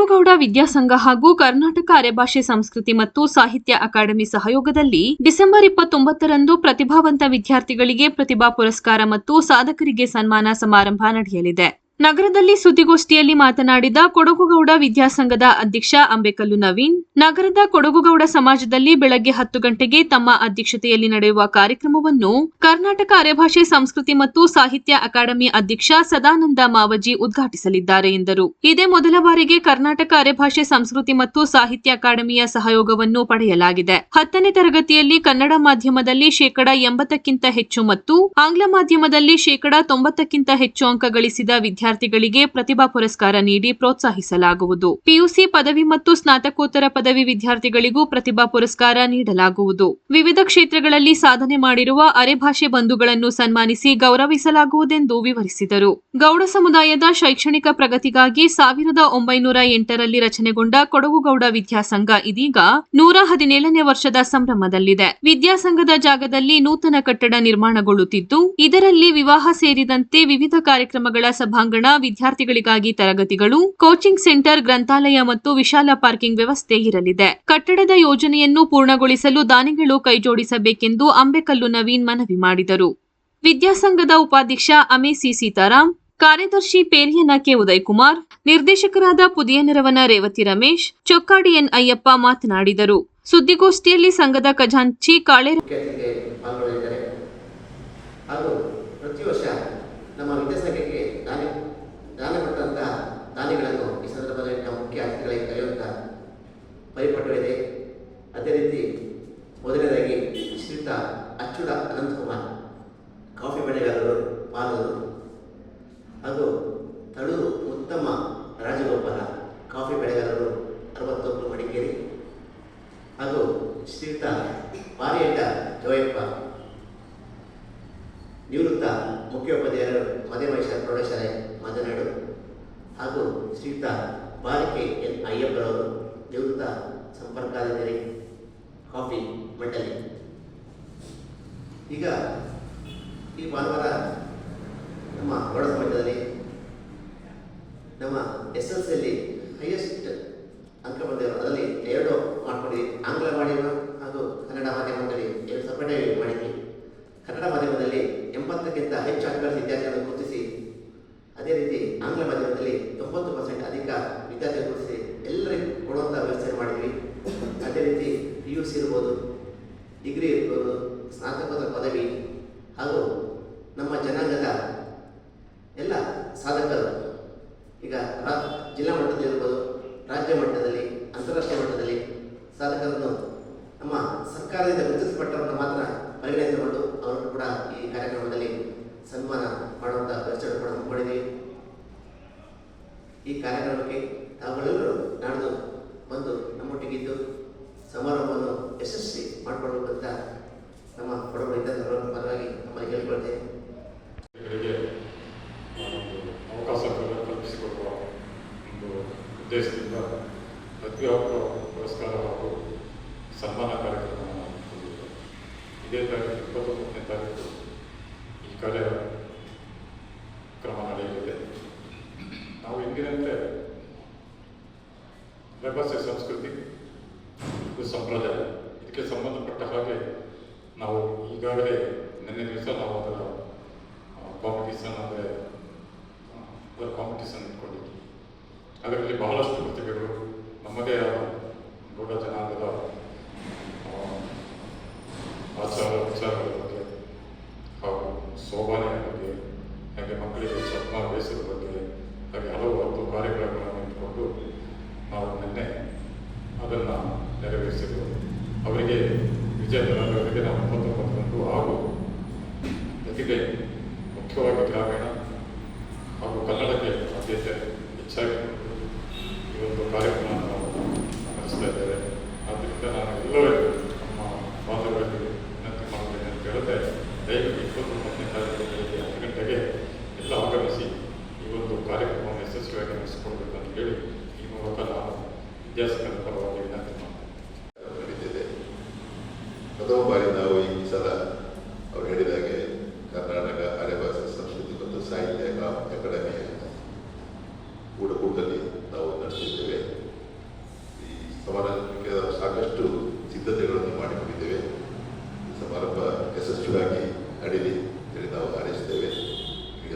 ಕೊಡಗುಗೌಡ ವಿದ್ಯಾಸಂಘ ಹಾಗೂ ಕರ್ನಾಟಕ ಅರೆಭಾಷೆ ಸಂಸ್ಕೃತಿ ಮತ್ತು ಸಾಹಿತ್ಯ ಅಕಾಡೆಮಿ ಸಹಯೋಗದಲ್ಲಿ ಡಿಸೆಂಬರ್ ಇಪ್ಪತ್ತೊಂಬತ್ತರಂದು ಪ್ರತಿಭಾವಂತ ವಿದ್ಯಾರ್ಥಿಗಳಿಗೆ ಪ್ರತಿಭಾ ಪುರಸ್ಕಾರ ಮತ್ತು ಸಾಧಕರಿಗೆ ಸನ್ಮಾನ ಸಮಾರಂಭ ನಡೆಯಲಿದೆ. ನಗರದಲ್ಲಿ ಸುದ್ದಿಗೋಷ್ಠಿಯಲ್ಲಿ ಮಾತನಾಡಿದ ಕೊಡಗುಗೌಡ ವಿದ್ಯಾಸಂಘದ ಅಧ್ಯಕ್ಷ ಅಂಬೇಕಲ್ಲು ನವೀನ್, ನಗರದ ಕೊಡಗುಗೌಡ ಸಮಾಜದಲ್ಲಿ ಬೆಳಗ್ಗೆ ಹತ್ತು ಗಂಟೆಗೆ ತಮ್ಮ ಅಧ್ಯಕ್ಷತೆಯಲ್ಲಿ ನಡೆಯುವ ಕಾರ್ಯಕ್ರಮವನ್ನು ಕರ್ನಾಟಕ ಅರೆಭಾಷೆ, ಸಂಸ್ಕೃತಿ ಮತ್ತು ಸಾಹಿತ್ಯ ಅಕಾಡೆಮಿ ಅಧ್ಯಕ್ಷ ಸದಾನಂದ ಮಾವಜಿ ಉದ್ಘಾಟಿಸಲಿದ್ದಾರೆ ಎಂದರು. ಇದೇ ಮೊದಲ ಬಾರಿಗೆ ಕರ್ನಾಟಕ ಅರೆಭಾಷೆ, ಸಂಸ್ಕೃತಿ ಮತ್ತು ಸಾಹಿತ್ಯ ಅಕಾಡೆಮಿಯ ಸಹಯೋಗವನ್ನು ಪಡೆಯಲಾಗಿದೆ. ಹತ್ತನೇ ತರಗತಿಯಲ್ಲಿ ಕನ್ನಡ ಮಾಧ್ಯಮದಲ್ಲಿ ಶೇಕಡಾ ಎಂಬತ್ತಕ್ಕಿಂತ ಹೆಚ್ಚು ಮತ್ತು ಆಂಗ್ಲ ಮಾಧ್ಯಮದಲ್ಲಿ ಶೇಕಡಾ ತೊಂಬತ್ತಕ್ಕಿಂತ ಹೆಚ್ಚು ಅಂಕ ಗಳಿಸಿದ ವಿದ್ಯಾರ್ಥಿಗಳಿಗೆ ಪ್ರತಿಭಾ ಪುರಸ್ಕಾರ ನೀಡಿ ಪ್ರೋತ್ಸಾಹಿಸಲಾಗುವುದು. ಪಿಯುಸಿ ಪದವಿ ಮತ್ತು ಸ್ನಾತಕೋತ್ತರ ಪದವಿ ವಿದ್ಯಾರ್ಥಿಗಳಿಗೂ ಪ್ರತಿಭಾ ಪುರಸ್ಕಾರ ನೀಡಲಾಗುವುದು. ವಿವಿಧ ಕ್ಷೇತ್ರಗಳಲ್ಲಿ ಸಾಧನೆ ಮಾಡಿರುವ ಅರೆಭಾಷೆ ಬಂಧುಗಳನ್ನು ಸನ್ಮಾನಿಸಿ ಗೌರವಿಸಲಾಗುವುದೆಂದು ವಿವರಿಸಿದರು. ಗೌಡ ಸಮುದಾಯದ ಶೈಕ್ಷಣಿಕ ಪ್ರಗತಿಗಾಗಿ ಸಾವಿರದ ಒಂಬೈನೂರ ಎಂಟರಲ್ಲಿ ರಚನೆಗೊಂಡ ಕೊಡಗುಗೌಡ ವಿದ್ಯಾಸಂಘ ಇದೀಗ ನೂರ ಹದಿನೇಳನೇ ವರ್ಷದ ಸಂಭ್ರಮದಲ್ಲಿದೆ. ವಿದ್ಯಾಸಂಘದ ಜಾಗದಲ್ಲಿ ನೂತನ ಕಟ್ಟಡ ನಿರ್ಮಾಣಗೊಳ್ಳುತ್ತಿದ್ದು, ಇದರಲ್ಲಿ ವಿವಾಹ ಸೇರಿದಂತೆ ವಿವಿಧ ಕಾರ್ಯಕ್ರಮಗಳ ಸಭಾಂಗಣ ವಿದ್ಯಾರ್ಥಿಗಳಿಗಾಗಿ ತರಗತಿಗಳು, ಕೋಚಿಂಗ್ ಸೆಂಟರ್, ಗ್ರಂಥಾಲಯ ಮತ್ತು ವಿಶಾಲ ಪಾರ್ಕಿಂಗ್ ವ್ಯವಸ್ಥೆ ಇರಲಿದೆ. ಕಟ್ಟಡದ ಯೋಜನೆಯನ್ನು ಪೂರ್ಣಗೊಳಿಸಲು ದಾನಿಗಳು ಕೈಜೋಡಿಸಬೇಕೆಂದು ಅಂಬೆಕಲ್ಲು ನವೀನ್ ಮನವಿ ಮಾಡಿದರು. ವಿದ್ಯಾಸಂಘದ ಉಪಾಧ್ಯಕ್ಷ ಅಮೇಸಿ ಸೀತಾರಾಮ್ ಕಾರ್ಯದರ್ಶಿ ಪೇರಿಯನ ಕೆ ಉದಯಕುಮಾರ್, ನಿರ್ದೇಶಕರಾದ ಪುದಿಯನರವನ ರೇವತಿ ರಮೇಶ್, ಚೊಕ್ಕಾಡಿ ಎನ್ ಅಯ್ಯಪ್ಪ ಮಾತನಾಡಿದರು. ಸುದ್ದಿಗೋಷ್ಠಿಯಲ್ಲಿ ಸಂಘದ ಖಜಾಂಚಿ ಕಾಳೆ ದಾನಿಗಳನ್ನು ಈ ಸಂದರ್ಭದಲ್ಲಿ ನಾವು ಮುಖ್ಯ ಅತಿಥಿಗಳಿಗೆ ಕರೆಯುವಂಥ ಪರಿಪಟ್ಟು ಇದೆ ಅದೇ ರೀತಿ ಮೊದಲನೇದಾಗಿ ಶ್ರೀತ ಅಚ್ಚುಡ ಅನಂತಕುಮಾರ್, ಕಾಫಿ ಬೆಳೆಗಾರರು ಪಾಲರು ಹಾಗೂ ತಳೂರು ಉತ್ತಮ ರಾಜಗೋಪಾಲ, ಕಾಫಿ ಬೆಳೆಗಾರರು ಅರವತ್ತೊಂದು ಮಡಿಕೇರಿ ಹಾಗೂ ಶ್ರೀಯುತ ಪಾರಿಯಡ್ಡ ಜೋಯಪ್ಪ, ನಿವೃತ್ತ ಮುಖ್ಯೋಪಾಧ್ಯಾಯರು ಮದೇಮಹೇಶ್ವರ ಪ್ರೌಢಶಾಲೆ ಮದನಾಡು ಹಾಗೂ ಶ್ರೀಯುತ ಬಾಲಕೆ ಎನ್ ಅಯ್ಯಪ್ಪರವರು ನಿವೃತ್ತ ಸಂಪರ್ಕಾಧಿಕಾರಿ ಕಾಫಿ ಮಂಡಳಿ. ಈಗ ಈ ಭಾನುವಾರ ನಮ್ಮ ಗೌಡ ಸಮಾಜದಲ್ಲಿ ನಮ್ಮ ಎಸ್ ಎಲ್ ಸಿಯಲ್ಲಿ ಹೈಯೆಸ್ಟ್ ಅಂಕ ಬಂದಿರೋ ಅದರಲ್ಲಿ ಎರಡು ಮಾಡ್ಕೊಂಡಿದ್ವಿ ಆಂಗ್ಲ ಮಾಡಿದ್ರು ಹಾಗೂ ಕನ್ನಡ ಮಾಧ್ಯಮದಲ್ಲಿ ಎರಡು ಸಪರೇಟ್ ಮಾಡಿದ್ವಿ ಕನ್ನಡ ಮಾಧ್ಯಮದಲ್ಲಿ ಎಂಬತ್ತಕ್ಕಿಂತ ಹೆಚ್ಚು ಅಂಕ ಗಳಿಸಿದ ವಿದ್ಯಾರ್ಥಿಗಳನ್ನು ಗುರುತಿಸಿ ಅದೇ ರೀತಿ ಆಂಗ್ಲ ಮಾಧ್ಯಮದಲ್ಲಿ ತೊಂಬತ್ತು ಪರ್ಸೆಂಟ್ ಅಧಿಕ ವಿದ್ಯಾರ್ಥಿಗಳು ಗುರುತಿಸಿ ಎಲ್ಲರಿಗೂ ಕೊಡುವಂಥ ವ್ಯವಸ್ಥೆ ಮಾಡಿದ್ವಿ ಅದೇ ರೀತಿ ಪಿ ಯು ಸಿ ಇರ್ಬೋದು ಡಿಗ್ರಿ ಇರ್ಬೋದು, ಸ್ನಾತಕೋತ್ತರ ಪದವಿ, ಹಾಗೂ ನಮ್ಮ ಜನಾಂಗದ ಎಲ್ಲ ಸಾಧಕರು. ಈಗ ರಾ- ಜಿಲ್ಲಾ ಮಟ್ಟದಲ್ಲಿ ಇರ್ಬೋದು, ರಾಜ್ಯ ಮಟ್ಟದಲ್ಲಿ, ಅಂತಾರಾಷ್ಟ್ರೀಯ ಮಟ್ಟದಲ್ಲಿ ಸಾಧಕರನ್ನು ನಮ್ಮ ಸರ್ಕಾರದಿಂದ ಗುರುತಿಸಲ್ಪಟ್ಟವರನ್ನು ಮಾತ್ರ ಪರಿಗಣಿಸಿಕೊಂಡು ಅವರನ್ನು ಕೂಡ ಈ ಕಾರ್ಯಕ್ರಮದಲ್ಲಿ ಸನ್ಮಾನ ಮಾಡುವಂಥ ವ್ಯವಸ್ಥೆ ಕೂಡ ಹಮ್ಮಿಕೊಂಡಿದೆ ಈ ಕಾರ್ಯಕ್ರಮಕ್ಕೆ ತಾವುಗಳೆಲ್ಲರೂ ನಾಡ್ದು ಬಂದು ನಮ್ಮೊಟ್ಟಿಗಿದ್ದು ಸಮಾರಂಭವನ್ನು ಯಶಸ್ವಿ ಮಾಡಿಕೊಳ್ಬೇಕು ಅಂತ ನಮ್ಮ ಕೊಡಗು ರೈತರ ಪರವಾಗಿ ನಮ್ಮಲ್ಲಿ ಒಂದು ಅವಕಾಶಗಳನ್ನು ಕಲ್ಪಿಸಿಕೊಡುವ ಒಂದು ಉದ್ದೇಶದಿಂದ ಪ್ರತಿಭಾ ಪುರಸ್ಕಾರ ಹಾಗೂ ಸನ್ಮಾನ ಕಾರ್ಯಕ್ರಮವನ್ನು ಇದೇ ತಾರೀಕು, ಇಪ್ಪತ್ತೊಂಬತ್ತನೇ ಈ ಕಾರ್ಯಕ್ರಮ ನಡೆಯಲಿದೆ. ನಾವು ಎಂದಿನಂತೆ ರೆಬಸೆ ಸಂಸ್ಕೃತಿ ಸಂಪ್ರದಾಯ ಇದಕ್ಕೆ ಸಂಬಂಧಪಟ್ಟ ಹಾಗೆ ನಾವು ಈಗಾಗಲೇ ನಿನ್ನೆ ದಿವಸ ನಾವು ಅದರ ಕಾಂಪಿಟೇಷನ್ ಅಂದರೆ ಅದರ ಕಾಂಪಿಟೇಷನ್ ಇಟ್ಕೊಂಡಿದ್ವಿ. ಅದರಲ್ಲಿ ಬಹಳಷ್ಟು ಪ್ರತಿಭೆಗಳು ನಮ್ಮದೇ ಆದ ದೊಡ್ಡ ಜನಾಂಗದ ಆಚಾರ ವಿಚಾರಗಳ ವಿಜಯನಗರವರಿಗೆ ನಾವು ಇಪ್ಪತ್ತೊಂಬತ್ತರಂದು ಹಾಗೂ ಜೊತೆಗೆ ಮುಖ್ಯವಾಗಿ ಗ್ರಾಮೀಣ ಹಾಗೂ ಕನ್ನಡಕ್ಕೆ ಆದ್ಯತೆ ಹೆಚ್ಚಾಗಿ ಈ ಒಂದು ಕಾರ್ಯಕ್ರಮ ನಾವು ನಡೆಸ್ತಾ ಇದ್ದೇವೆ ಆದ್ದರಿಂದ ನಾನು ಎಲ್ಲರಿಗೂ ನಮ್ಮ ಬಾಂಧವರಿಗೆ ವಿನಂತಿ ಮಾಡುತ್ತೇನೆ ಅಂತ ಹೇಳಿದ್ರೆ ದಯವಿಟ್ಟು ಇಪ್ಪತ್ತೊಂಬತ್ತನೇ ತಾರೀಕು ಬೆಳಗ್ಗೆ ಹತ್ತು ಗಂಟೆಗೆ ಎಲ್ಲ ಆಗಮಿಸಿ ಈ ಒಂದು ಕಾರ್ಯಕ್ರಮವನ್ನು ಯಶಸ್ವಿಯಾಗಿ ನಡೆಸಿಕೊಡ್ಬೇಕು ಅಂತ ಹೇಳಿ ಈ ಮೂಲಕ ನಾನು ವಿದ್ಯಾಸಂಘದ ಪರವಾಗಿ ಪ್ರಥಮ ಬಾರಿ ನಾವು ಈ ಸಲ ಅವರು ಹೇಳಿದಾಗೆ ಕರ್ನಾಟಕ ಅರೆಭಾಷೆ ಸಂಸ್ಕೃತಿ ಮತ್ತು ಸಾಹಿತ್ಯ ಅಕಾಡೆಮಿಯ ಕೂಡಕೂಟದಲ್ಲಿ ನಾವು ನಡೆಸಿದ್ದೇವೆ. ಈ ಸಮಾರಂಭಕ್ಕೆ ಸಾಕಷ್ಟು ಸಿದ್ಧತೆಗಳನ್ನು ಮಾಡಿಕೊಂಡಿದ್ದೇವೆ. ಈ ಸಮಾರಂಭ ಯಶಸ್ವಿಯಾಗಿ ನಡೀಲಿ ಅಂತೇಳಿ ನಾವು ಹಾರೈಸಿದ್ದೇವೆ ಈಗ